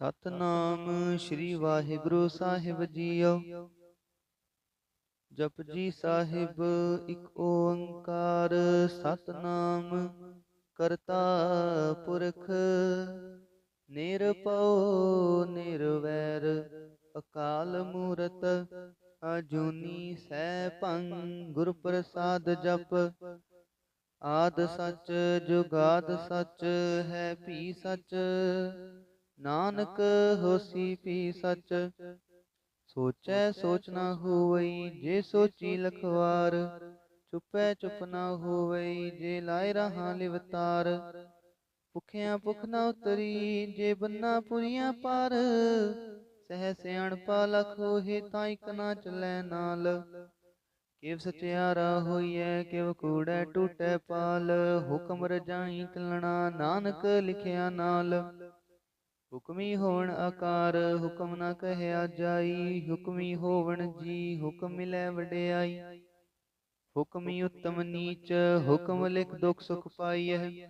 ਸਤਨਾਮ ਸ੍ਰੀ ਵਾਹਿਗੁਰੂ ਸਾਹਿਬ ਜੀਓ। ਜਪਜੀ ਸਾਹਿਬ, ਇੱਕ ਓੰਕਾਰ, ਸਤਨਾਮ ਕਰਤਾ ਪੁਰਖ। ਨਿਰਭਉ, ਨਿਰਵੈਰ, ਅਕਾਲ ਮੂਰਤ, ਅਜੂਨੀ ਸੈਭੰ ਗੁਰ ਪ੍ਰਸਾਦ ਜਪ। ਆਦ ਸੱਚ, ਜੁਗਾਦ ਸੱਚ, ਹੈ ਭੀ ਸੱਚ। ਨਾਨਕ ਹੋਸੀ ਭੀ ਸੱਚ। ਸੋਚੈ ਸੋਚ ਨਾ ਹੋਵਈ, ਜੇ ਸੋਚੀ ਲਖਵਾਰ। ਚੁਪੈ ਚੁਪ ਨਾ ਹੋਵਈ, ਜੇ ਲਾਇ ਰਹਾ ਲਿਵਤਾਰ। ਭੁਖਿਆਂ ਭੁਖ ਨਾ ਉਤਰੀ, ਜੇ ਬੰਨਾ ਪੁਰੀਆਂ ਪਰ। ਸਹਿ ਸਿਆਣਪਾ ਲਖ ਹੋਏ, ਤਾਂ ਇਕ ਨਾ ਚੱਲੈ ਨਾਲ। ਕਿਵ ਸਚਿਆਰਾ ਹੋਈਐ, ਕਿਵ ਕੂੜੈ ਟੂਟੈ ਪਾਲ। ਹੁਕਮ ਰਜਾਈ ਕਲਣਾ ਨਾਨਕ ਲਿਖਿਆ ਨਾਲ। ਹੁਕਮੀ ਹੋਵਣ ਆਕਾਰ, ਹੁਕਮ ਨਾ ਕਹਿਆ ਜਾਈ, ਹੁਕਮੀ ਹੋਵਣ ਜੀ, ਹੁਕਮ ਮਿਲੈ ਵਡਿਆਈ। ਹੁਕਮੀ ਉਤਮ ਨੀਚ, ਹੁਕਮ ਲਿਖ ਦੁਖ ਸੁਖ ਪਾਈਐ।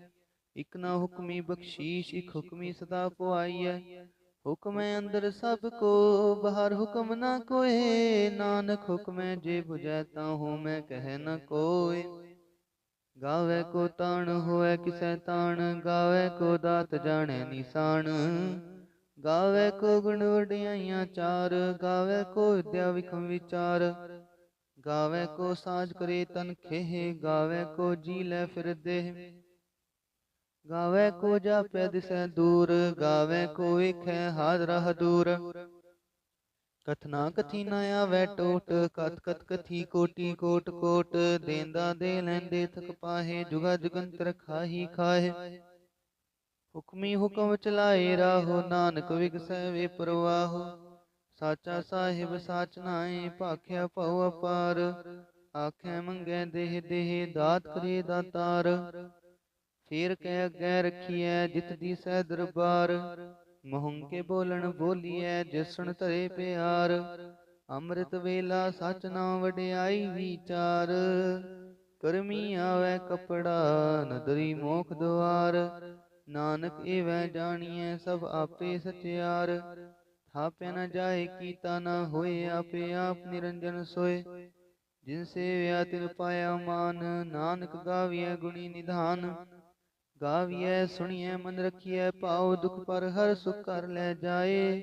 ਇਕ ਨਾ ਹੁਕਮੀ ਬਖਸ਼ੀਸ਼, ਇਕ ਹੁਕਮੀ ਸਦਾ ਪੁਆਈਐ। ਹੁਕਮੈ ਅੰਦਰ ਸਭ ਕੋ, ਬਾਹਰ ਹੁਕਮ ਨਾ ਕੋਏ। ਨਾਨਕ ਹੁਕਮੈ ਜੇ 부ਜੈ ਤਾਂ ਹੋ ਮੈਂ ਕਹਿ ਨਾ ਕੋਏ। ਗਾਵੇ ਕੋ ਤਾਣ ਹੋਵੇ ਕਿਸੈ ਤਾਣ, ਗਾਵੇ ਕੋ ਦਾਤ ਜਾਣੈ ਨਿਸ਼ਾਨ। ਗਾਵੇ ਕੋ ਗੁਣ ਵਡਿਆਈਆਂ ਚਾਰ, ਗਾਵੇ ਕੋ ਵਿਦਿਆ ਵਿਖਮ ਵਿਚਾਰ। ਗਾਵੇ ਕੋ ਸਾਜ ਕਰੇ ਤਨ ਖੇਹ, ਗਾਵੇ ਕੋ ਜੀ ਲੈ ਫਿਰਦੇ ਗਾਵੇ ਕੋ ਜਾਪੈ ਦਿਸੈ ਦੂਰ, ਗਾਵੇ ਕੋ ਵੇਖੈ ਹਾਜ਼ਰਾ ਹਦੂਰ। ਕਥਨਾ ਕਥੀ ਨਾ ਆਵੈ ਟੋਟ ਕਤ ਕਤ ਕਥੀ ਕੋਟੀ ਕੋਟ ਕੋਟ ਦੇਂਦਾ ਦੇ ਲੈਂਦੇ ਥਕ ਪਾਹੇ ਜੁਗਾ ਜੁਗੰਤਰ ਖਾਹੀ ਖਾਹੇ ਹੁਕਮੀ ਹੁਕਮ ਚਲਾਏ ਰਾਹੋ ਨਾਨਕ ਵਿਗਸੈ ਵੇ ਪ੍ਰਵਾਹੋ ਸਾਚਾ ਸਾਹਿਬ ਸਾਚ ਨਾਏ ਭਾਖਿਆ ਭਉ ਅਪਾਰ ਆਖੇ ਮੰਗੈ ਦੇਹ ਦੇਹ ਦਾਤ ਕਰੇ ਦਾਤਾਰ ਫੇਰ ਕਹਿ ਅੱਗੇ ਰਖੀਐ ਜਿਤ ਦੀ ਸਹਿ ਦਰਬਾਰ ਮਹੰਕੇ ਬੋਲਣ ਬੋਲੀਐ ਜਿਸਣ ਧਰੇ ਪਿਆਰ। ਅੰਮ੍ਰਿਤ ਵੇਲਾ ਸਚ ਨਾਮ ਵਡਿਆਈ ਵਿਚਾਰ। ਕਰਮੀ ਆਵੇ ਕਪੜਾ ਨਦਰੀ ਮੋਖ ਦੁਆਰ ਨਾਨਕ ਏਵੈ ਜਾਣੀਐ ਸਭ ਆਪੇ ਸਚਿਆਰ। ਥਾਪਿਆ ਨ ਜਾਏ ਕੀਤਾ ਨ ਹੋਏ ਆਪੇ ਆਪ ਨਿਰੰਜਨ ਸੋਏ। ਜਿਨ ਸੇਵਿਆ ਤਿਨ ਪਾਇਆ ਮਾਨ ਨਾਨਕ ਗਾਵੀਐ ਗੁਣੀ ਨਿਧਾਨ। ਗਾਵੀਐ, ਸੁਣੀਐ, ਮਨ ਰਖੀਐ ਭਾਉ ਦੁਖ ਪਰ ਹਰ ਸੁਖ ਕਰ ਲੈ ਜਾਏ।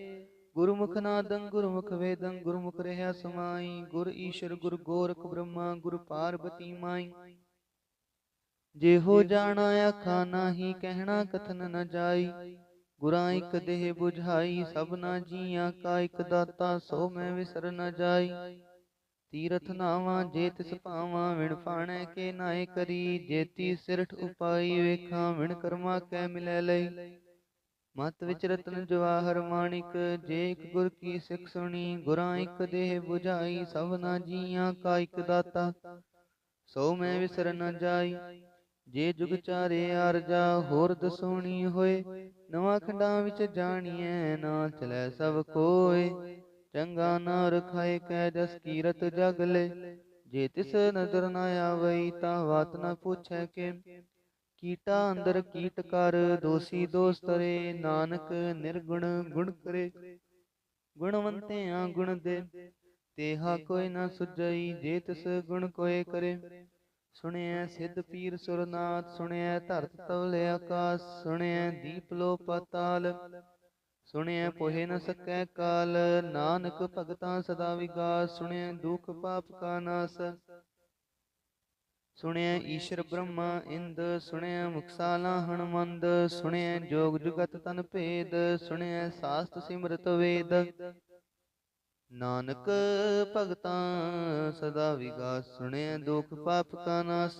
ਗੁਰਮੁਖ ਨਾਦੰ, ਗੁਰਮੁਖ ਵੇਦੰ, ਗੁਰਮੁਖ ਰਹਿਆ ਸਮਾਈ। ਗੁਰ ਈਸ਼ਰ, ਗੁਰ ਗੋਰਖ ਬ੍ਰਹਮਾ, ਗੁਰ ਪਾਰਬਤੀ ਮਾਈ। ਜੇ ਹੋ ਜਾਣਾ ਆਖਾ ਨਾਹੀ, ਕਹਿਣਾ ਕਥਨ ਨ ਜਾਈ। ਗੁਰਾਂ ਇਕ ਦੇਹ 부ਝਾਈ ਸਭਨਾ ਜੀਆਂ ਕਾ ਇਕ ਦਾਤਾ, ਸੋ ਮੈਂ ਵਿਸਰ ਨ ਜਾਈ। ਤੀਰਥ ਨਾਵਾਂ ਜੇ ਤਿਸ ਭਾਵਾਂ ਵਿਣ ਫਾਣੈ ਕੇ ਨਾਏ ਕਰੀ। ਜੇਤੀ ਸਿਰਠ ਉਪਾਈ ਵੇਖਾਂ, ਵਿਣ ਕਰਮਾ ਕੈ ਮਿਲੈ ਲਈ। ਮਤ ਵਿਚ ਰਤਨ ਜਵਾਹਰ ਮਾਣਿਕ, ਜੇ ਇਕ ਗੁਰ ਕੀ ਸਿੱਖ ਸੁਣੀ, ਗੁਰਾਂ ਇਕ ਦੇਹ 부ਝਾਈ ਸਭਨਾ ਜੀਆਂ ਕਾ ਇਕ ਦਾਤਾ। ਸੋ ਮੈਂ ਵਿਸਰ ਨ ਜਾਈ, ਜੇ ਜੁਗ ਚਾਰੇ ਆਰਜਾ ਹੋਰ ਦਸੋਣੀ ਹੋਏ। ਨਵਾਂ ਖੰਡਾਂ ਵਿੱਚ ਜਾਣੀਐ, ਨਾ ਚਲੈ ਸਭ ਕੋਏ। ਚੰਗਾ ਨਾ ਰਖਾਏ ਕੈ ਜਸ ਕੀਰਤ ਜਗ ਲੈ। ਜੇ ਤਿਸ ਨਦਰ ਨਾ ਆਵਈ ਤਾਂ ਬਾਤ ਨਾ ਪੁੱਛੈ ਕਿ ਕੀਟਾ ਅੰਦਰ ਕੀਟ ਕਰ, ਦੋਸੀ ਦੋਸ ਤਰੇ ਨਾਨਕ ਨਿਰਗੁਣ ਗੁਣ ਕਰੇ। ਗੁਣਵੰਤਿਆਂ ਗੁਣ ਦੇ। ਤੇਹਾ ਕੋਈ ਨਾ ਸੁਝਈ, ਜੇ ਤਿਸ ਗੁਣ ਕੋਏ ਕਰੇ। ਸੁਣਿਆ ਸਿੱਧ ਪੀਰ ਸੁਰਨਾਥ ਸੁਣਿਆ ਧਰਤ ਤਵਲੇ ਆਕਾਸ। ਸੁਣਿਆ ਦੀਪ ਲੋ ਪਾਤਾਲ ਸੁਣਿਐ ਪੋਹਿ ਨ ਸਕੈ ਕਾਲ ਨਾਨਕ ਭਗਤਾਂ ਸਦਾ ਵਿਗਾਸ ਸੁਣਿਐ ਦੁਖ ਪਾਪ ਕਾ ਨਾਸ। ਸੁਣਿਐ ਈਸ਼ਰ ਬ੍ਰਹਮਾ ਇੰਦ ਸੁਣਿਐ ਮੁਕਸਾਲਾ ਹਣਮੰਦ ਸੁਣਿਐ ਜੋਗ ਜੁਗਤ ਤਨ ਭੇਦ ਸੁਣਿਐ ਸਾਸਤ ਸਿਮਰਤ ਵੇਦ। ਨਾਨਕ ਭਗਤਾਂ ਸਦਾ ਵਿਗਾਸ ਸੁਣਿਐ ਦੁਖ ਪਾਪ ਕਾ ਨਾਸ।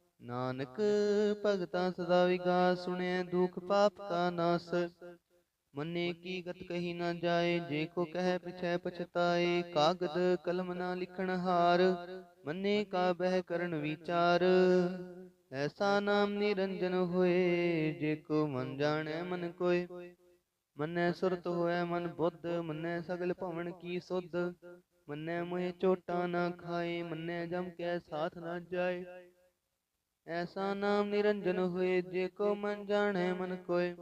ਨਾਨਕ ਭਗਤਾਂ ਸਦਾ ਵਿਗਾਸ ਸੁਣਿਐ ਦੁਖ ਪਾਪ ਕਾ ਨਾਸ। ਮੰਨੇ ਕੀ ਗਤ ਕਹੀ ਨਾ ਜਾਏ ਜੇ ਕੋ ਕਹਿ ਪਿਛੈ ਪਛਤਾਏ ਕਾਗਦ ਕਲਮ ਨਾ ਲਿਖਣ ਹਾਰ। ਮੰਨੇ ਕਾ ਬਹਿ ਕਰਨ ਵਿਚਾਰ। ਐਸਾ ਨਾਮ ਨਿਰੰਜਨ ਹੋਏ ਜੇ ਕੋ ਮਨ ਜਾਣੈ ਮਨ ਕੋਇ ਮੰਨੈ ਸੁਰਤ ਹੋਇ ਮਨ ਬੁੱਧ ਮੰਨੈ ਸਗਲ ਭਵਨ ਕੀ ਸੁਧ। ਮੰਨੈ ਮੋਹਿ ਝੋਟਾ ਨਾ ਖਾਏ ਮੰਨੈ ਜਮ ਕੈ ਸਾਥ ਨਾ ਜਾਏ। ਐਸਾ ਨਾਮ ਨਿਰੰਜਨ ਹੋਏ, ਜੇ ਕੋ ਮਨ ਜਾਣੈ ਮਨ ਕੋਇ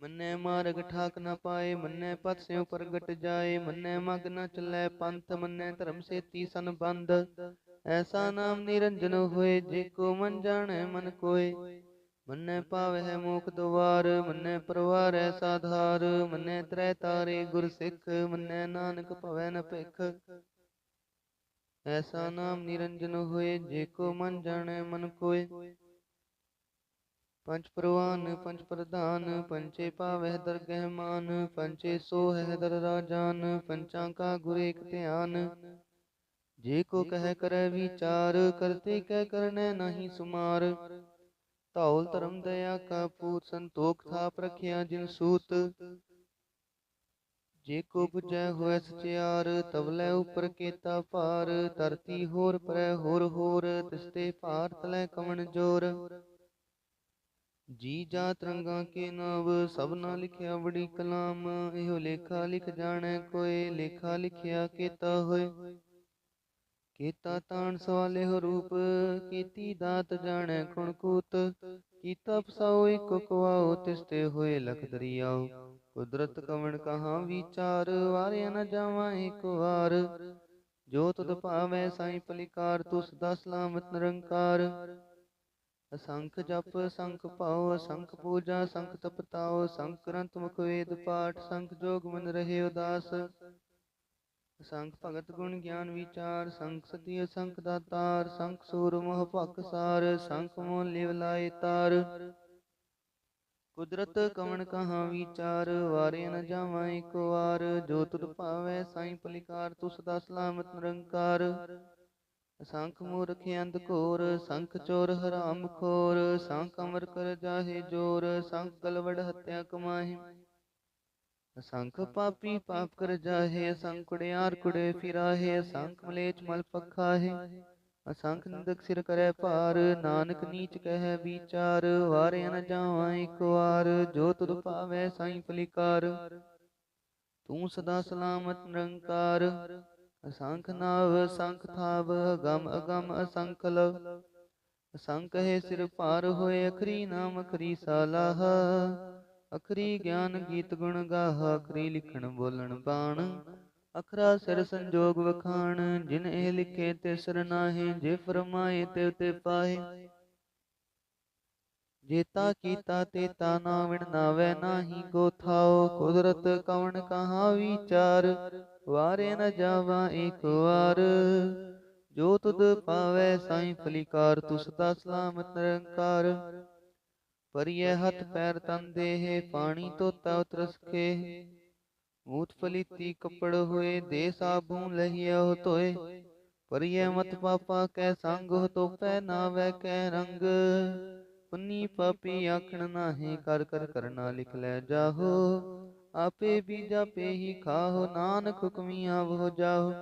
ਮੰਨੇ ਮਾਰਗ ਠਾਕ ਨਾ ਪਾਏ, ਮੰਨੈ ਪਤ ਸਿਉ ਪ੍ਰਗਟ ਜਾਏ, ਮੰਨੈ ਮਗ ਨਾ ਚੱਲੈ ਪੰਥ, ਮੰਨੈ ਧਰਮ ਸੇਤੀ ਸੰਬੰਧ ਐਸਾ ਨਾਮ ਨਿਰੰਜਨ ਹੋਏ, ਜੇ ਕੋ ਮਨ ਜਾਣੈ ਮਨ ਕੋਇ ਮੰਨੈ ਹੈ ਮੋਖ ਦੁਆਰ, ਮੰਨੈ ਪਰਵਾਰੈ ਸਾਧਾਰ, ਮੰਨੈ ਤ੍ਰੈ ਤਾਰੇ ਗੁਰ ਸਿੱਖ, ਮੰਨੈ ਨਾਨਕ ਭਵੈ ਨ ਭਿਖ। ਐਸਾ ਨਾਮ ਨਿਰੰਜਨ ਹੋਏ, ਜੇ ਕੋ ਮਨ ਜਾਣੈ, ਮਨ ਕੋਇ ਪੰਜ ਪ੍ਰਵਾਨ, ਪੰਜ ਪ੍ਰਧਾਨ ਪੰਚੇ ਪਾਵਹਿ ਦਰਗਹਿ ਮਾਨ ਪੰਚੇ ਸੋਹਿ ਦਰ ਰਾਜਾਨ, ਪੰਚਾਂ ਕਾ ਗੁਰ ਏਕ ਧਿਆਨ। ਜੇ ਕੋ ਕਹਿ ਕਰੈ ਵਿਚਾਰ, ਕਰਤੇ ਕਹਿ ਕਰਨੈ ਨਹੀਂ ਸੁਮਾਰ। ਧੌਲ ਧਰਮ ਦਇਆ ਕਾ ਪੂਤ ਸੰਤੋਖ ਥਾਪ ਰਖਿਆ ਜਿਨ ਸੂਤ। ਜੇ ਕੋ 부ਜੈ ਹੋਇ ਸਚਿਆਰ ਤਵਲੇ ਉਪਰ ਕੇਤਾ ਭਾਰ ਧਰਤੀ ਹੋਰ ਪਰੈ ਹੋਰ ਹੋਰ ਤਿਸਤੇ ਭਾਰ ਤਲੈ ਕਵਣ ਜੋਰ। ਜੀ ਜਾ ਤਰੰਗਾਂ ਕੇ ਨਾਵ ਸਭਨਾ ਲਿਖਿਆ ਬੜੀ ਕਲਾਮ ਇਹੋ ਲੇਖਾ ਲਿਖ ਜਾਣੈ ਕੋਏ ਲੇਖਾ ਲਿਖਿਆ ਕੀਤਾ ਹੋਏ। ਕੀਤਾ ਤਾਣ ਸਵਾਲੇ ਹੋ ਰੂਪ, ਕੀਤੀ ਦਾਤ ਜਾਣੈ ਕੁਣ ਕੀਤਾ ਪਸਾਓ ਇਕ ਕਵਾਓ ਤਿਸਤੇ ਹੋਏ ਲਖ ਦਰਿਆਓ। ਕੁਦਰਤ ਕਵਣ ਕਹਾ ਵਿਚਾਰ, ਵਾਰਿਆ ਨ ਜਾਵਾਂ ਇਕ ਵਾਰ। ਜੋ ਤੁਧ ਭਾਵੈ ਸਾਈ ਪਲਿਕਾਰ, ਤੁਸ ਦਾ ਸਲਾਮਤ ਨਿਰੰਕਾਰ। ਅਸੰਖ ਜਪ, ਸੰਖ ਪਾਉ ਅਸੰਖ ਪੂਜਾ, ਸੰਖ ਤਪਤਾਉ ਸੰਖ ਗ੍ਰੰਥ ਮੁਖ ਵੇਦ ਪਾਠ, ਸੰਖ ਜੋਗ ਮਨ ਰਹੇ ਉਦਾਸ। ਸੰਖ ਭਗਤ ਗੁਣ ਗਿਆਨ ਵਿਚਾਰ, ਸੰਖ ਸਤੀ ਅਸੰਖ ਦਾਤਾਰ, ਸੰਖ ਸੂਰ ਮੋਹ ਭਖ ਸਾਰ, ਸੰਖ ਮੋਹ ਲਿਵ ਲਾਏ ਤਾਰ। ਕੁਦਰਤ ਕਵਣ ਕਹਾ ਵਿਚਾਰ, ਵਾਰੇ ਨ ਜਾਵਾਂ ਇਕ ਵਾਰ। ਜੋ ਤੁਧ ਭਾਵੈ ਸਾਈ ਪਲਿਕਾਰ ਤੂੰ ਸਦਾ ਸਲਾਮਤ ਨਿਰੰਕਾਰ। ਸੰਖ ਮੂਰਖ ਅੰਧ ਘੋਰ, ਸੰਖ ਚੋਰ ਹਰਾਮ ਖੋਰ। ਸੰਖ ਅਮਰ ਕਰ ਜਾਹੇ ਜੋਰ, ਸੰਖ ਗਲਵੜ ਹੱਤਿਆ ਕਮਾਹੇ। ਅਸੰਖ ਪਾਪੀ ਪਾਪ ਕਰ ਜਾਹੇ ਅਸੰਖ ਕੁੜਿਆਰ ਕੁੜੇ ਫਿਰਾਹੇ ਅਸੰਖ ਮਲੇਚ ਮਲ ਪਖਾਹੇ। ਅਸੰਖ ਨਿੰਦਕ ਸਿਰ ਕਰੈ ਭਾਰ ਨਾਨਕ ਨੀਚ ਕਹਿ ਵਿਚਾਰ ਵਾਰੇ ਨ ਜਾਵਾਂ ਇਕ ਵਾਰ ਜੋ ਤੁਧ ਭਾਵੈ ਸਾਈ ਪਲਿਕਾਰ ਤੂੰ ਸਦਾ ਸਲਾਮਤ ਨਿਰੰਕਾਰ। ਅਸੰਖ ਨਾਵ ਸੰਖ ਥਾਵ ਅਗਮ ਅਗਮ ਅਸੰਖ ਲਵ ਅਸੰਖ ਹੈ ਸਿਰ ਭਾਰ ਹੋਏ ਅਖਰੀ ਨਾਮ ਅਖਰੀ ਸਾਲਾਹ। ਅਖਰੀ ਗਿਆਨ ਗੀਤ ਗੁਣ ਗਾਹ ਅਖਰੀ ਲਿਖਣ ਬੋਲਣ ਬਾਣ। ਅਖਰਾ ਸਿਰ ਸੰਜੋਗ ਵਖਾਣ ਜਿਨ ਇਹ ਲਿਖੇ ਤੇ ਸਿਰ ਨਾਹੀ ਜੇ ਫਰਮਾਏ ਤੇ ਉਤੇ ਪਾਏ। ਜੇਤਾ ਕੀਤਾ ਤੇ ਤਾ ਨਾ ਵਿਣ ਨਾਵੇ ਨਾਹੀ ਕੋ ਥਾਓ ਕੁਦਰਤ ਕਵਣ ਕਹਾ ਵਿਚਾਰ। ਵਾਰੇ ਨ ਜਾਵਾ ਇੱਕ ਵਾਰ। ਜੋ ਤੁਧ ਪਾਵੈ ਸਾਈ ਫਲਿਕਾਰ ਤੂੰ ਸਦਾ ਸਲਾਮਤ ਨਿਰੰਕਾਰ। ਪਰਿਐ ਹੱਥ ਪੈਰ ਤਨ ਦੇਹ, ਪਾਣੀ ਤੋਤਾ ਉਤਰਸਕੇ ਮੂਤ ਫਲੀਤੀ ਕੱਪੜ ਹੋਏ, ਦੇ ਸਾਬੂ ਲਹਿਆ ਹੋ ਤੋਏ ਮਤ ਪਾਪਾ ਕੈ ਸੰਗ ਹੋ ਤੋਪੈ ਨਾਵੈ ਕੈ ਰੰਗ। ਪੁੰਨੀ ਪਾਪੀ ਆਖਣ ਨਾਹੀ, ਕਰ ਕਰ ਕਰਨਾ ਲਿਖ ਲੈ ਜਾਹੋ। ਆਪੇ ਬੀਜਾ ਪੇ ਹੀ ਖਾਹੋ, ਨਾਨਕ ਹੁਕਮੀਆਂ ਹੋ ਜਾਹੋ।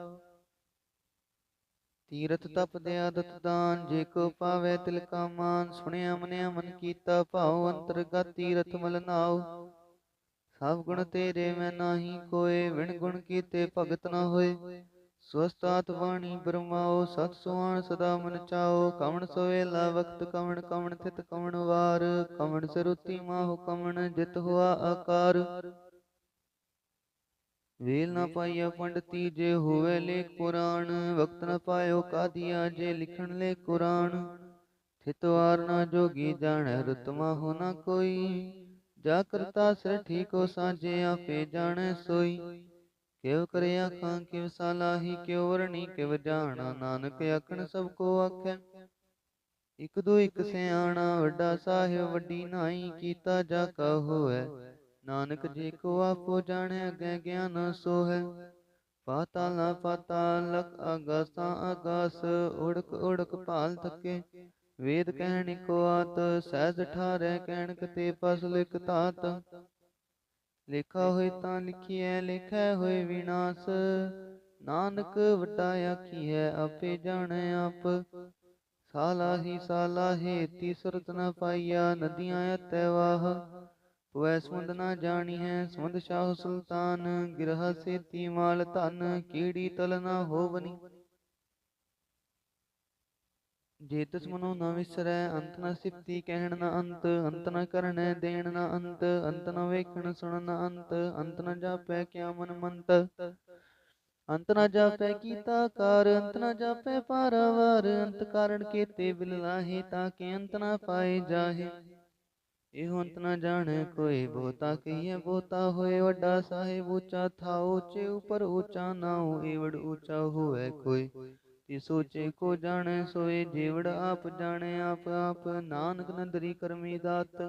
ਤੀਰਥ ਤਪ ਦੇ ਆਦਤ ਦਾਨ ਜੇ ਕੋ ਪਾਵੇ ਤਿਲ ਕਾ ਮਾਨ ਸੁਣਿਆ ਮਨਿਆ ਮਨ ਕੀਤਾ ਭਾਉ ਅੰਤਰਗਤ ਤੀਰਥ ਮਲ ਨਾਉ। ਸਭ ਗੁਣ ਤੇਰੇ ਮੈਂ ਨਾਹੀ ਕੋਏ ਵਿਣ ਗੁਣ ਕੀਤੇ ਭਗਤ ਨਾ ਹੋਏ। ਸਵਸਤਾਤ ਬਾਣੀ ਬਰਮਾਓ ਸਤ ਸੁਆਣ ਸਦਾ ਮਨ ਚਾਓ ਕਵਣ ਸੋਵੇਲਾ ਵਕਤ ਕਵਣ ਕਵਣ ਥਿਤ ਕਵਣ ਵਾਰ। ਕਵਣ ਸਰੂਤੀ ਮਾਹੁ ਕਵਣ ਜਿਤ ਹੁਆ ਆਕਾਰ। ਵੇਲ ਨਾ ਪਾਈਆ ਪੰਡਤੀ ਜੇ ਹੋਵੇ ਲੇਖ ਪੁਰਾਣ ਵਕਤ ਨ ਪਾਇਓ ਕਾਦੀਆ ਜੇ ਲਿਖਣ ਲੈ ਕੁਰਾਨ। ਥਿਤਵਾਰ ਨਾ ਜੋਗੀ ਜਾਣੈ ਰਤਮਾ ਹੋ ਨਾ ਕੋਈ। ਜਾ ਕਰਤਾ ਸਿਰ ਠੀਕੋ ਸਾਜੇ ਆਪੇ ਜਾਣੈ ਸੋਈ। ਕਿਉ ਕਰਿਆ ਖਾਂ ਕਿਵ ਸਾਲਾਹੀ ਕਿਉ ਵਰਣੀ ਕਿਵ ਜਾਣਾ ਨਾਨਕ ਆਖਣ ਸਭ ਕੋ ਆਖੈ। ਇਕ ਦੋ ਇਕ ਸਿਆਣਾ ਵੱਡਾ ਸਾਹਿਬ ਵੱਡੀ ਨਾਈ ਕੀਤਾ ਜਾ ਕਾ ਹੋਐ ਨਾਨਕ ਜੀ ਕੋ ਆਪੋ ਜਾਣੈ ਅਗੈ ਗਿਆਨ ਸੋ ਹੈ ਪਾਤਾਲਾ ਪਾਤਾਲ ਲਖ ਆਗਾਸਾਂ ਆਗਾਸ ਉੜਕ ਉੜਕ ਭਾਲ ਥਕੇ। ਵੇਦ ਕਹਿਣ ਕੋ ਆਤ ਸਹਿਜ ਠਾਰੈ ਕਹਿਣ ਕਤੇ ਪਸ ਲਿਖ ਤਾਤ ਲਿਖਾ ਹੋਏ ਤਾਂ ਲਿਖੀਐ ਲਿਖੈ ਹੋਏ ਵਿਨਾਸ਼। ਨਾਨਕ ਵੱਡਾ ਆਖੀਐ ਆਪੇ ਜਾਣੈ ਆਪ। ਸਾਲਾਹੀ ਸਾਲਾਹੇ ਤੀ ਸੁਰਤ ਨ ਪਾਈਆ ਨਦੀਆਂ ਅਤੈ ਵਾਹ। ਵੈ ਸਮੁੰਦ ਨਾ ਜਾਣੀ ਹੈ ਸਮੁੰਦ ਸ਼ਾਹ ਸੁਲਤਾਨ, ਗਿਰਹ ਸੇਤੀ ਮਾਲ ਧਨ, ਕੀੜੀ ਤਲ ਨਾ ਹੋਵਨੀ। ਜੇ ਤਿਸ ਮਨੋ ਨ ਵਿਸਰੈ, ਅੰਤ ਨ ਸਿਫਤੀ ਕਹਿਣ ਨ ਅੰਤ ਅੰਤ ਨ ਕਰਣੈ ਦੇਣ ਨ ਅੰਤ ਅੰਤ ਨ ਵੇਖਣ ਸੁਣਨ ਨਾ ਅੰਤ ਅੰਤ ਨ ਜਾਪੈ ਕਿਆ ਮਨ ਮੰਤ। ਅੰਤ ਨ ਜਾਪੈ ਕੀਤਾ ਕਾਰ, ਅੰਤ ਨ ਜਾਪੈ ਪਾਰਾਵਾਰ ਅੰਤ ਕਾਰਣ ਕੀਤੇ ਬਿਲ ਲਾਹੇ ਤਾਂ ਕਿ ਅੰਤ ਨਾ ਪਾਏ ਜਾਹੇ। ਇਹੋ ਅੰਤ ਨ ਜਾਣੈ ਕੋਈ ਬਹੁਤਾ ਕਹੀਐ ਬਹੁਤਾ ਹੋਏ ਵੱਡਾ ਸਾਹਿਬ ਉੱਚਾ ਥਾਉ ਉੱਚੇ ਉਪਰ ਉੱਚਾ ਨਾਉ ਏਵੜ ਉੱਚਾ ਹੋਵੇ ਕੋਈ। ਤਿਸ ਉੱਚੇ ਕੋ ਜਾਣੈ ਸੋਏ ਜੀਵੜ ਆਪ ਜਾਣੈ ਆਪ ਆਪ ਨਾਨਕ ਨੰਦਰੀ ਕਰਮੀ ਦਾਤ।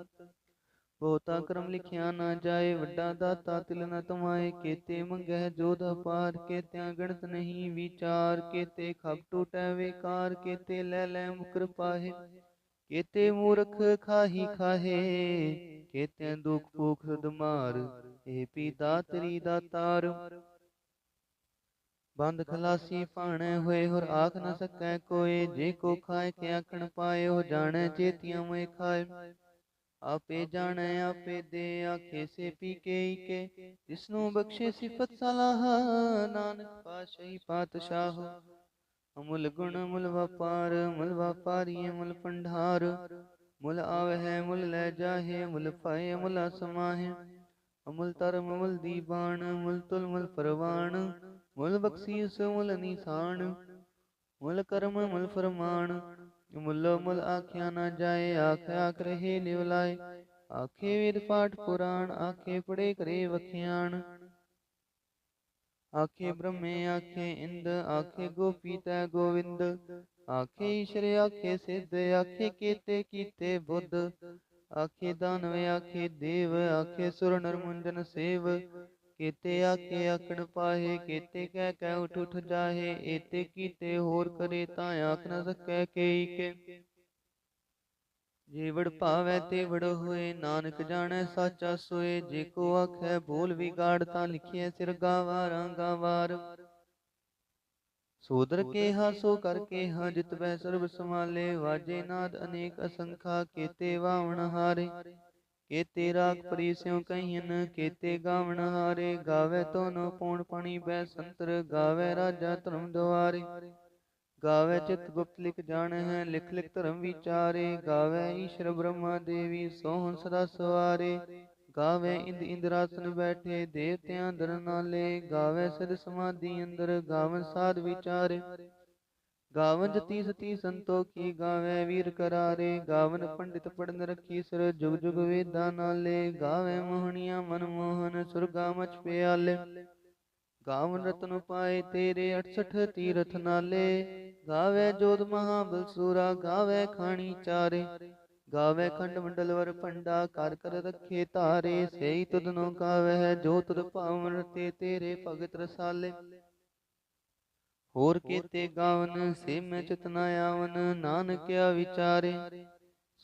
ਬਹੁਤਾ ਕਰਮ ਲਿਖਿਆ ਨਾ ਜਾਏ ਵੱਡਾ ਦਾਤਾ ਤਿਲ ਨ ਤਮਾਏ ਕੇਤੇ ਮੰਗਹਿ ਜੋਧ ਅਪਾਰ ਕੇਤਿਆਂ ਗਣਤ ਨਹੀਂ ਵਿਚਾਰ। ਕੇਤੇ ਖਪ ਟੂਟੈ ਵੇਕਾਰ ਕੇਤੇ ਲੈ ਲੈ ਮੁਕਰ ਪਾਹੇ ਕੇਤੇ ਮੂਰਖ ਖਾਹੀ ਖਾਹੇ, ਕੇਤਿਆਂ ਦੁਖ ਭੂਖ ਸਦ ਮਾਰ ਏ ਪੀ ਦਾਤਾਰ ਬੰਦ ਖਲਾਸੀ ਭਾਣੈ ਹੋਏ, ਹੋਰ ਆਖ ਨ ਸਕੈ ਕੋਏ, ਜੇ ਕੋ ਖਾਏ ਕੇ ਆਖਣ ਪਾਏ ਹੋ ਜਾਣੈ ਚੇਤੀਆਂ ਮੋਏ ਖਾਏ। ਆਪੇ ਜਾਣੈ, ਆਪੇ ਦੇ, ਆਖੇ ਸੇ ਪੀ ਕੇ ਕੇ, ਜਿਸਨੂੰ ਬਖਸ਼ੇ ਸਿਫਤ ਸਲਾਹ, ਨਾਨਕ ਪਾਸ਼ਾਹੀ ਪਾਤਸ਼ਾਹ। ਅਮੁਲ ਗੁਣ ਮੁਲ ਵਪਾਰ ਮੁਲ ਵਪਾਰੀਏ ਮੁਲ ਪੰਢਾਰ ਮੁਲ ਆਵਹਿ, ਮੁਲ ਲੈ ਜਾਹੇ, ਮੁਲ ਪਾਏ ਮੁਲ ਸਮਾਹੇ ਅਮੁਲ ਧਰਮ ਮੁਲ ਦੀਬਾਨ ਮੁਲ ਤੁਲ ਮੁਲ ਪਰਵਾਨ। ਮੁਲ ਬਖਸ਼ੀਸ, ਮੁਲ ਨਿਸ਼ਾਨ। ਮੁਲ ਕਰਮ, ਮੁਲ ਫਰਮਾਨ। ਮੁੱਲੋ, ਮੁਲ ਆਖਿਆ ਨਾ ਜਾਏ ਆਖਿਆ ਆਖ ਰਹੇ ਲਿਵ ਆਖੇ ਵੇਦ ਪਾਠ ਪੁਰਾਣ, ਆਖੇ ਪੜੇ ਕਰੇ ਵਖਿਆਣ। ਆਖੇ ਬ੍ਰਹਮੇ ਆਖੇ ਇੰਦ ਆਖੇ ਗੋਪੀ ਤੈ ਗੋਵਿੰਦ ਆਖੇ ਈਸ਼ਰ ਆਖੇ ਸਿੱਧ ਆਖੇ ਕੀਤੇ ਕੀਤੇ ਬੁੱਧ ਆਖੇ ਦਾਨਵ ਆਖੇ ਦੇਵ ਆਖੇ ਸੁਰ ਨਰ ਮੁੰਜਨ ਸੇਵ ਕੀਤੇ ਆਖੇ ਆਖਣ ਪਾਹੇ ਕੀਤੇ ਕਹਿ ਕਹਿ ਉਠ ਉਠ ਜਾਹੇ ਏਤੇ ਕੀਤੇ ਹੋਰ ਕਰੇ ਤਾਂ ਆਖ ਨ ਸਕੈ ਕੇਈ ਕੇ ਜੇ ਹੋਏ, ਨਾਨਕ ਜਾਣੈ ਸਾਚਾ ਸੋਏ। ਜੇ ਕੋ ਆਖੈ ਬੋਲ ਵਿਗਾੜ, ਤਾਂ ਲਿਖਿਐ ਸਿਰ ਗਾਵਾਰਾਂ, ਗਾਵਾਰ। ਸੋਦਰ ਕੇ ਹਾਸੋ ਕਰਕੇ ਹਾਂ ਜਿਤ ਬੈ ਸਰਬ ਸਮਾਲੇ ਵਾਜੇ ਨਾਦ ਅਨੇਕ ਅਸੰਖਾ, ਕੇਤੇ ਵਾਵਣ ਹਾਰੇ। ਕੇਤੇ ਰਾਗ ਪਰੀ ਸਿਉ ਕਹੀਨ ਕੇਤੇ ਗਾਵਣ ਹਾਰੇ। ਗਾਵੇ ਤੋਨੋ ਪੌਣ ਪਾਣੀ, ਬੈ ਸੰਤਰ ਗਾਵੇ ਰਾਜਾ ਧਰਮ ਦੁਆਰੇ। ਗਾਵੇ ਚਿਤ ਗੁਪਤ ਲਿਖ ਜਾਣ ਹੈ ਲਿਖ ਲਿਖ ਧਰਮ ਵਿਚਾਰੇ। ਗਾਵੇ ਈਸ਼ਰ ਬ੍ਰਹਮਾ ਦੇਵੀ ਸੋਹਣ ਸਦਾ ਸਵਾਰੇ। ਗਾਵੇ ਇੰਦ ਇੰਦਰਾਸਨ ਬੈਠੇ ਦੇਵਤਿਆਂ ਅੰਦਰ ਨਾਲੇ। ਗਾਵੇ ਸਿਰ ਸਮਾਧੀ ਅੰਦਰ ਗਾਵਨ ਸਾਧ ਵਿਚਾਰੇ। ਗਾਵਨ ਜਤੀ ਸਤੀ ਸੰਤੋਖੀ ਗਾਵੇ ਵੀਰ ਕਰਾਰੇ। ਗਾਵਨ ਪੰਡਿਤ ਪੜਨ ਰੱਖੀ ਸਿਰ ਜੁਗ ਜੁਗ ਵੇਦਾਂ ਨਾਲੇ। ਗਾਵੇ ਮੋਹਣੀਆਂ ਮਨ ਮੋਹਨ ਸੁਰਗਾ ਮਚ ਪਿਆਲੇ। ਗਾਵਨ ਰਤਨ ਪਾਏ ਤੇਰੇ 68 ਤੀਰਥ ਨਾਲੇ। ਗਾਵੇ ਜੋਤ ਮਹਾ ਬਲਸੂਰਾ, ਗਾਵੇ ਖਾਣੀ ਚਾਰੇ, ਗਾਵੇ ਖੰਡ ਮੰਡਲ ਵਰ ਪੰਡਾ ਕਰ ਕਰ ਰੱਖੇ ਧਾਰੇ, ਸਈ ਤੁਧਨੋ ਗਾਵੇ, ਜੋ ਤੁਧ ਭਾਵਨ ਤੇ ਤੇਰੇ ਭਗਤ ਰਸਾਲੇ। ਹੋਰ ਕੀਤੇ ਗਾਵਨ ਸੇ ਮੈਂ ਚਿਤਨਾ ਆਵਨ ਨਾਨਕਿਆ ਵਿਚਾਰੇ।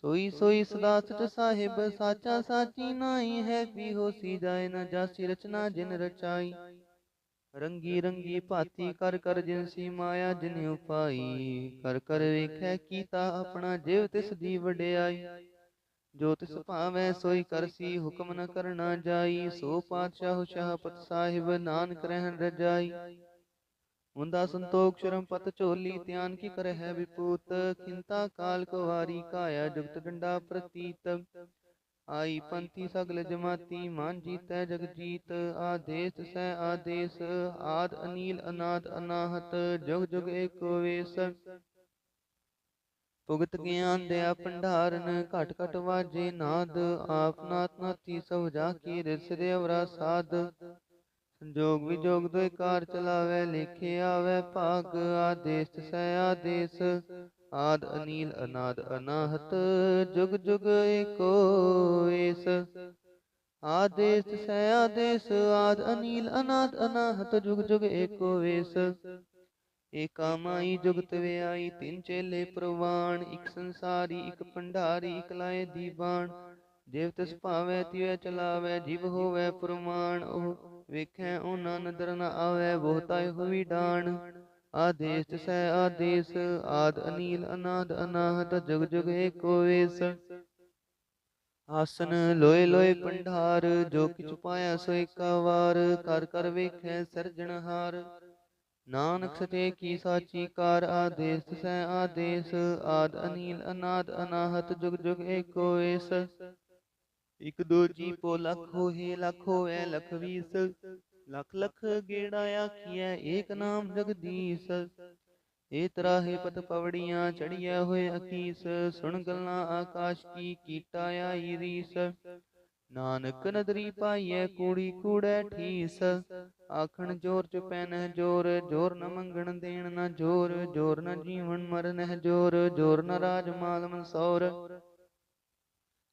ਸੋਈ ਸੋਈ ਸਦਾ ਸਚ ਸਾਹਿਬ, ਸਾਚਾ ਸਾਚੀ ਨਾਈ ਹੈ, ਵੀ ਹੋਸੀ ਜਾਏ ਨਾ ਜਾਸੀ ਰਚਨਾ ਜਿਨ ਰਚਾਈ। ਰੰਗੀ ਰੰਗੀ ਭਾਤੀ ਕਰ ਕਰ ਜਿਨ ਮਾਇਆ ਜਿਨ ਉਪਾਈ, ਕਰ ਕਰ ਵੇਖੈ ਕੀਤਾ ਆਪਣਾ ਜਿਵ ਤਿਸ ਦੀ ਵਡਿਆਈ। ਜੋ ਤਿਸ ਭਾਵੈ ਸੋਈ ਕਰਸੀ ਹੁਕਮ ਨ ਕਰਨਾ ਜਾਈ, ਸੋ ਪਾਤਸ਼ਾਹ ਸ਼ਾਹਪਤ ਸਾਹਿਬ ਨਾਨਕ ਰਹਿਣ ਰਜਾਈ। ਹੁੰਦਾ ਸੰਤੋਖ ਸ਼ਰਮ ਪਤ ਝੋਲੀ, ਧਿਆਨ ਕੀ ਕਰ ਹੈ ਵਿਪੂਤ ਕਿੰਤਾ ਕਾਲ ਕੁਵਾਰੀ ਕਾਇਆ ਜੁਗਤ ਡੰਡਾ ਪ੍ਰਤੀਤ। ਆਈ ਪੰਥੀ ਸਗਲ ਜਮਾਤੀ ਮਾਨ ਜੀਤੈ ਜਗ ਜੀਤ ਆਦੇਸ ਸੈ ਆਦੇਸ ਆਦ ਅਨੀਲ ਅਨਾਦ ਅਨਾਹਤ ਜੁਗ ਜੁਗ ਏਕੋ ਵੇਸ। ਭੁਗਤ ਗਿਆਨ ਦਿਆ ਭੰਡਾਰਨ ਘਟ ਘਟ ਵਾਜੇ ਨਾਦ ਆਪ ਨਾਤ ਸਭ ਜਾ ਕੀ ਰਿਸ ਦੇ ਅਵਰਾ ਸਾਧ। ਸੰਜੋਗ ਵਿਜੋਗ ਦੋਇ ਕਾਰ ਚਲਾਵੇ ਲਿਖੇ ਆਵੇ ਭਾਗ ਆਦੇਸ ਸੈ ਆਦੇਸ। ਆਦ ਅਨੀਲ ਅਨਾਦ ਅਨਾਹਤ ਜੁਗ ਜੁਗ ਏਕੋ ਏਸ। ਆਦੇਸ ਸੈ ਆਦੇਸ ਆਦ ਅਨੀਲ ਅਨਾਦ ਅਨਾਹਤ ਜੁਗ ਜੁਗ ਏਕੋ ਵੇਸ ਏਕਾ ਮਾਈ ਜੁਗਤ ਵਿਆਈ ਤਿੰਨ ਚੇਲੇ ਪ੍ਰਵਾਨ ਇੱਕ ਸੰਸਾਰੀ ਇੱਕ ਭੰਡਾਰੀ ਇੱਕ ਲਾਏ ਦੀਵਾਨ ਜਿਵ ਤਿਸ ਭਾਵੈ ਤਿਵੈ ਚਲਾਵੈ ਜਿਵ ਹੋਵੈ ਪ੍ਰਮਾਣ ਉਹ ਵੇਖੈ ਉਹਨਾਂ ਨਦਰ ਨ ਆਵੈ ਬਹੁਤਾ ਹੋਵੀ ਡਾਣ। ਆਦੇਸ ਤਿਸੈ ਆਦੇਸ, ਆਦ ਅਨੀਲ, ਅਨਾਦ, ਅਨਾਹਤ, ਜੁਗ ਜੁਗ ਏਕੋ ਵੇਸ। ਆਸਨ ਲੋਏ ਲੋਏ ਪੰਡਾਰ, ਜੋ ਕਿਛ ਪਾਇਆ ਸੋ ਏਕਾ ਵਾਰ, ਕਰ ਕਰ ਵੇਖੈ ਸਿਰਜਣਹਾਰ ਨਾਨਕ ਸਚੇ ਕੀ ਸਾਚੀ ਕਾਰ, ਆਦੇਸ ਤਿਸੈ ਆਦੇਸ, ਆਦ ਅਨੀਲ, ਅਨਾਦ, ਅਨਾਹਤ, ਜੁਗ ਜੁਗ ਏਕੋ ਵੇਸ। ਇਕ ਦੋ ਜੀ ਪੋ ਲੱਖ ਹੋਏ ਲੱਖ ਹੋਏ, ਲਖ ਵੀਸ। ਲੱਖ ਲੱਖ ਗੇੜਾ ਆਖੀਐ, ਏਕ ਨਾਮ ਜਗਦੀਸ਼। ਏ ਤਰਾਹੇ ਪਤ ਪਵੜੀਆਂ ਚੜੀਐ ਹੋਏ ਅਕੀਸ ਸੁਣ ਗੱਲਾਂ ਆਕਾਸ਼ ਕੀ ਕੀਟਾ ਆਈ ਰੀਸ। ਨਾਨਕ ਨਦਰੀ ਪਾਈਐ, ਕੂੜੀ ਕੂੜੈ ਠੀਸ। ਆਖਣ ਜੋਰ ਚ ਪੈਨਹਿ ਜੋਰ ਜੋਰ ਨ ਮੰਗਣ ਦੇਣ ਨਾ ਜੋਰ ਜੋਰ ਨ ਜੀਵਨ ਮਰਨਹਿ ਜੋਰ ਜੋਰ ਨ ਰਾਜ ਮਾਲ ਮਨਸੌਰ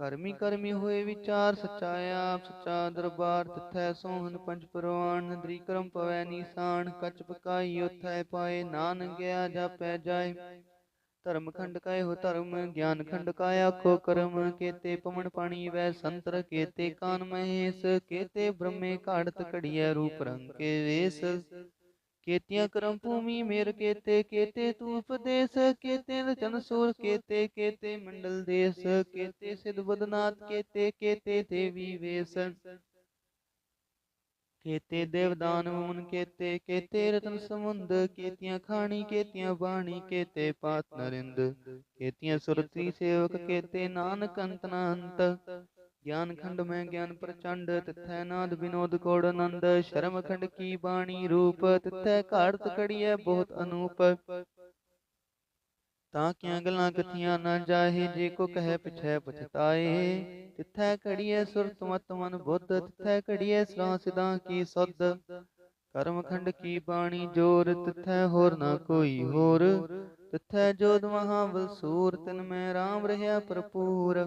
ਕਰਮੀ ਕਰਮੀ ਹੋਏ ਵਿਚਾਰ ਸੱਚਾ ਆਪ ਸੱਚਾ ਦਰਬਾਰ ਤਿਥੈ ਸੋਹਨ ਪੰਜ ਪਰਵਾਨ ਨਦਰੀ ਕਰਮ ਪਵੈ ਨੀਸਾਨ ਕਚ ਪਕਾਈ ਉਥੈ ਪਾਏ ਨਾਨਕ ਗਿਆ ਜਾਪੈ ਜਾਏ। ਧਰਮ ਖੰਡ ਕਾ ਇਹੋ ਧਰਮ ਗਿਆਨ ਖੰਡ ਕਾ ਆਖੋ ਕਰਮ ਕੇਤੇ ਪਵਨ ਪਾਣੀ ਵੈ ਸੰਤਰ ਕੇਤੇ ਕਾਨ ਮਹੇਸ਼ ਕੇਤੇ ਬ੍ਰਹਮੇ ਘਾੜਤ ਘੜੀਐ ਰੂਪ ਰੰਗ ਕੇ ਵੇਸ। ਕੇਤੀਆਂ ਕਰਮ ਭੂਮੀ ਮੇਰ ਕੇਤੇ ਕੇਤੇ ਤੂ ਉਪਦੇਸ ਕੇਤੇ ਰਚਨ ਸੂਰ ਕੇਤੇ ਕੇਤੇ ਮੰਡਲ ਦੇਸ ਕੇਤੇ ਸਿਧ ਬਦਨਾਥ ਕੇਤੇ ਕੇਤੇ ਦੇਵੀ ਵੇਸ ਕੇਤੇ ਦੇਵਦਾਨ ਮਨ ਕੇਤੇ ਕੇਤੇ ਰਤਨ ਸਮੁੰਦ ਕੇਤੀਆਂ ਖਾਣੀ ਕੇਤੀਆਂ ਬਾਣੀ ਕੇਤੇ ਪਾਤ ਨਰਿੰਦ ਕੇਤੀਆਂ ਸੁਰਤੀ ਸੇਵਕ ਕੇਤੇ ਨਾਨਕ ਅੰਤ ਨਾ ਅੰਤ ਗਿਆਨ ਖੰਡ ਮੈਂ ਗਿਆਨ ਪ੍ਰਚੰਡ, ਤਿਥੈ ਨਾਦ ਵਿਨੋਦ ਕੋੜ ਆਨੰਦ ਸ਼ਰਮ ਖੰਡ ਕੀ ਬਾਣੀ ਰੂਪ, ਤਿਥੈ ਘਾੜਤ ਕੜੀਐ ਬਹੁਤ ਅਨੂਪ। ਤਾਂ ਕਿਆਂ ਗੱਲਾਂ ਕਥੀਆਂ ਨਾ ਜਾਹੇ, ਜੇ ਕੋ ਕਹੈ ਪਿਛੈ ਪਛਤਾਏ। ਤਿਥੈ ਘੜੀਐ ਸੁਰਤ ਮਤ ਮਨ ਬੁੱਧ, ਤਿਥੈ ਘੜੀਐ ਸਰਾਂ ਸਿਦਾਂ ਕੀ ਸੁਧ। ਕਰਮ ਖੰਡ ਕੀ ਬਾਣੀ ਜੋਰ, ਤਿਥੈ ਹੋਰ ਨਾ ਕੋਈ ਹੋਰ। ਤਿਥੈ ਜੋਦ ਮਹਾਵਲ ਸੂਰ, ਤਿਨ ਮੈਂ RAM ਰਹਾ ਭਰਪੂਰ।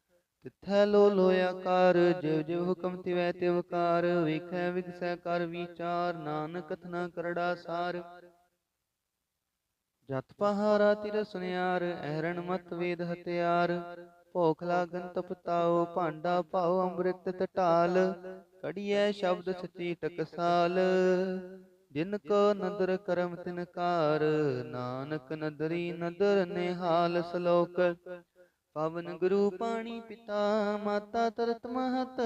ਤਿਥੈ ਲੋ ਲੋਇਆਕਾਰ ਜਿਵ ਜਿਵ ਹੁਕਮ ਤਿਵੈ ਤਿਵਕਾਰ ਵੇਖੈ ਵਿਗਸੈ ਕਰ ਵਿਚਾਰ, ਨਾਨਕ ਕਥਨਾ ਕਰੜਾ ਸਾਰ। ਜਤ ਪਹਾਰਾ ਤਿਰ ਸੁਨਿਆਰ ਐਰਣ ਮਤ ਵੇਦ ਹਤਿਆਰ ਭੋਖ ਲਾਗਨ ਤਪਤਾਓ ਭਾਂਡਾ ਭਾਉ ਅੰਮ੍ਰਿਤ ਟਟਾਲ ਕੜੀਐ ਸ਼ਬਦ ਸਚੀ ਟਕਸਾਲ। ਜਿਨ ਕੋ ਨਦਰ ਕਰਮ ਤਿਨਕਾਰ ਨਾਨਕ ਨਦਰੀ ਨਦਰ ਨਿਹਾਲ ਸਲੋਕ। ਪਵਨ ਗੁਰੂ ਪਾਣੀ ਪਿਤਾ, ਮਾਤਾ ਤਰਤ ਮਹਤ,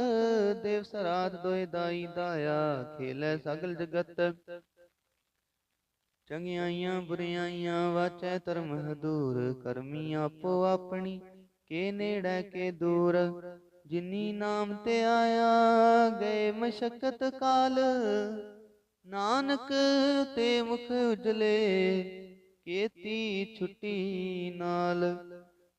ਦੇਵ ਸਰਾਧ ਦੋਇ ਦਾਈ ਦਾਇਆ, ਖੇਲੇ ਸਗਲ ਜਗਤ। ਚੰਗਿਆਈਆਂ ਬੁਰਿਆਈਆਂ ਵਾਚੈ ਧਰਮ ਹਦੂਰ, ਕਰਮੀ ਆਪੋ ਆਪਣੀ, ਕੇ ਨੇੜੇ ਕੇ ਦੂਰ। ਜਿਨੀ ਨਾਮ ਤੇ ਆਇਆ, ਗਏ ਮਸ਼ਕਤ ਕਾਲ। ਨਾਨਕ ਤੇ ਮੁਖ ਉਜਲੇ ਕੇਤੀ ਛੁੱਟੀ ਨਾਲ।